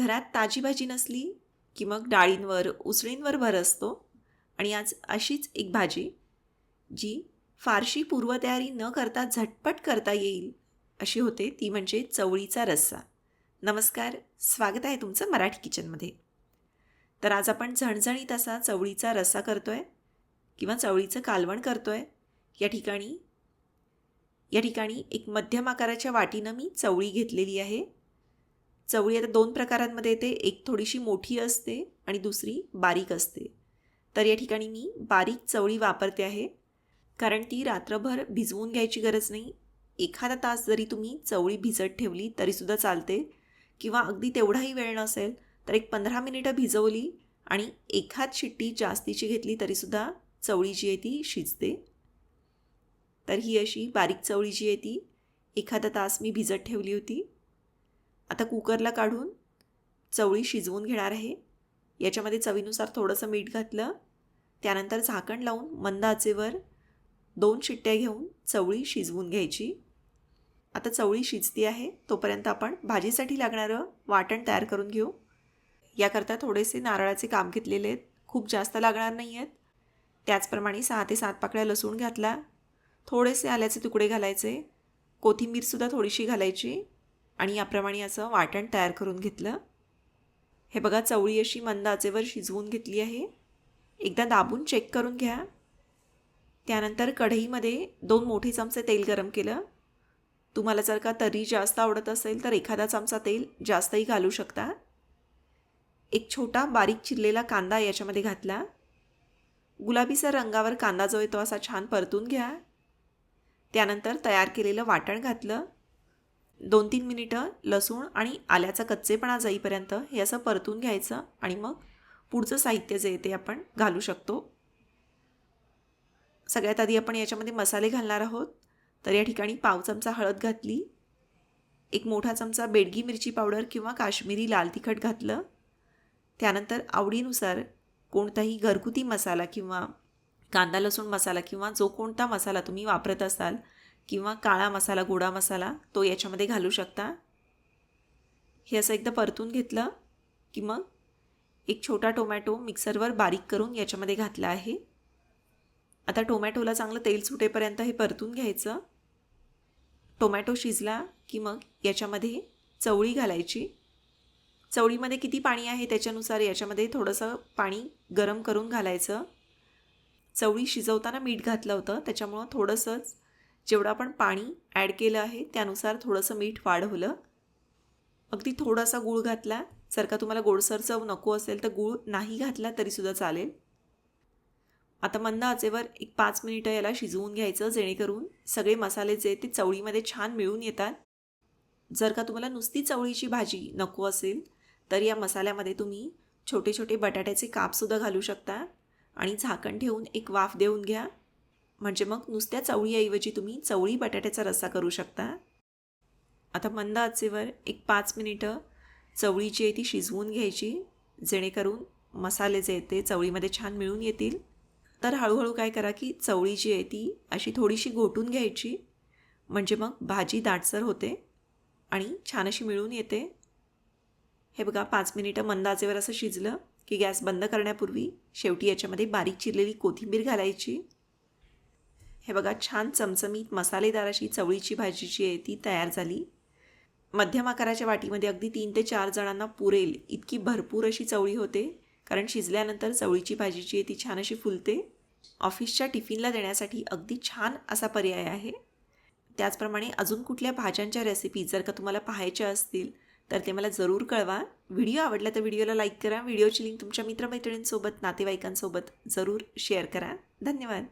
घरात ताजी भाजी नसली की मग डाळींवर उसळींवर भर असतो. आणि आज अशीच एक भाजी जी फारशी पूर्वतयारी न करता झटपट करता येईल अशी होते ती म्हणजे चवळीचा रस्सा. नमस्कार स्वागत आहे तुमचं मराठी किचनमध्ये. तर आज आपण झणझणीत असा चवळीचा रस्सा करतो आहे किंवा चवळीचं कालवण करतो आहे या ठिकाणी या ठिकाणी एक मध्यम आकाराच्या वाटीनं मी चवळी घेतलेली आहे. चवळी आता दोन प्रकारांमध्ये येते. एक थोडीशी मोठी असते आणि दुसरी बारीक असते. तर या ठिकाणी मी बारीक चवळी वापरते आहे. कारण ती रात्रभर भिजवून घ्यायची गरज नाही. एखादा तास जरी तुम्ही चवळी भिजत ठेवली तरीसुद्धा चालते. किंवा अगदी तेवढाही वेळ नसेल तर एक पंधरा मिनिटं भिजवली आणि एखाद शिट्टी जास्तीची घेतली तरीसुद्धा चवळी जी आहे ती शिजते. तर ही अशी बारीक चवळी जी आहे ती. एखादा तास मी भिजत ठेवली होती. आता कुकरला काढून चवळी शिजवून घेणार आहे. याच्यामध्ये चवीनुसार थोडंसं मीठ घातलं. त्यानंतर झाकण लावून मंद आचेवर दोन शिट्ट्या घेऊन चवळी शिजवून घ्यायची. आता चवळी शिजती आहे तोपर्यंत आपण भाजीसाठी लागणारं वाटण तयार करून घेऊ. याकरता थोडेसे नारळाचे काम घेतलेले आहेत. खूप जास्त लागणार नाही आहेत त्याचप्रमाणे सहा ते सात पाकळ्या लसूण घातला. थोडेसे आल्याचे तुकडे घालायचे. कोथिंबीरसुद्धा थोडीशी घालायची. आणि याप्रमाणे असं वाटण तयार करून घेतलं. हे बघा चवळी अशी मंद आचेवर शिजवून घेतली आहे. एकदा दाबून चेक करून घ्या. त्यानंतर कढईमध्ये दोन मोठे चमचे तेल गरम केलं. तुम्हाला जर का तरी जास्त आवडत असेल तर एखादा चमचा तेल जास्तही घालू शकता. एक छोटा बारीक चिरलेला कांदा याच्यामध्ये घातला. गुलाबीसर रंगावर कांदा जो आहे तो असा छान परतून घ्या. त्यानंतर तयार केलेलं वाटण घातलं. दोन तीन मिनिटं लसूण आणि आल्याचा कच्चेपणा जाईपर्यंत हे असं परतून घ्यायचं आणि मग पुढचं साहित्य जे आहे ते आपण घालू शकतो. सगळ्यात आधी आपण याच्यामध्ये मसाले घालणार आहोत. तर या ठिकाणी पाव चमचा हळद घातली एक मोठा चमचा बेडगी मिरची पावडर किंवा काश्मीरी लाल तिखट घातलं. त्यानंतर आवडीनुसार कोणताही घरगुती मसाला किंवा कांदा लसूण मसाला किंवा जो कोणता मसाला तुम्ही वापरत असाल किंवा काळा मसाला गोडा मसाला तो याच्यामध्ये घालू शकता. हे असं एकदा परतून घेतलं की मग एक छोटा टोमॅटो मिक्सरवर बारीक करून याच्यामध्ये घातला आहे. आता टोमॅटोला चांगलं तेल सुटेपर्यंत हे परतून घ्यायचं. टोमॅटो शिजला की मग याच्यामध्ये चवळी घालायची. चवळीमध्ये किती पाणी आहे त्याच्यानुसार याच्यामध्ये थोडंसं पाणी गरम करून घालायचं. चवळी शिजवताना मीठ घातलं होतं त्याच्यामुळं थोडंसंच जेवढं आपण पाणी ॲड केलं आहे त्यानुसार थोडंसं मीठ वाढवलं. अगदी थोडासा गूळ घातला. जर का तुम्हाला गोडसर चव नको असेल तर गूळ नाही घातला तरीसुद्धा चालेल. आता मंद आचेवर एक पाच मिनिटं याला शिजवून घ्यायचं जेणेकरून सगळे मसाले जे ते चवळीमध्ये छान मिळून येतात. जर का तुम्हाला नुसती चवळीची भाजी नको असेल तर या मसाल्यामध्ये तुम्ही छोटे छोटे बटाट्याचे कापसुद्धा घालू शकता. आणि झाकण ठेवून एक वाफ देऊन घ्या. म्हणजे मग नुसत्या चवळीऐवजी तुम्ही चवळी बटाट्याचा रस्सा करू शकता. आता मंद आचेवर एक पाच मिनिटं चवळी जी आहे ती शिजवून घ्यायची जेणेकरून मसाले जे आहेत ते चवळीमध्ये छान मिळून येतील. तर हळूहळू काय करा की चवळी जी आहे ती अशी थोडीशी घोटून घ्यायची म्हणजे मग भाजी दाटसर होते आणि छान अशी मिळून येते. हे बघा पाच मिनिटं मंद आचेवर असं शिजलं की गॅस बंद करण्यापूर्वी शेवटी याच्यामध्ये बारीक चिरलेली कोथिंबीर घालायची. हे बघा छान चमचमीत मसालेदार अशी चवळीची भाजी जी आहे ती तयार झाली. मध्यम आकाराच्या वाटीमध्ये अगदी तीन ते चार जणांना पुरेल इतकी भरपूर अशी चवळी होते कारण शिजल्यानंतर चवळीची भाजी जी आहे ती छान अशी फुलते. ऑफिसच्या टिफिनला देण्यासाठी अगदी छान असा पर्याय आहे. त्याचप्रमाणे अजून कुठल्या भाज्यांच्या रेसिपी जर का तुम्हाला पाहायच्या असतील तर ते मला जरूर कळवा. व्हिडिओ आवडला तर व्हिडिओला लाईक करा. व्हिडिओची लिंक तुमच्या मित्रमैत्रिणींसोबत नातेवाईकांसोबत जरूर शेअर करा. धन्यवाद.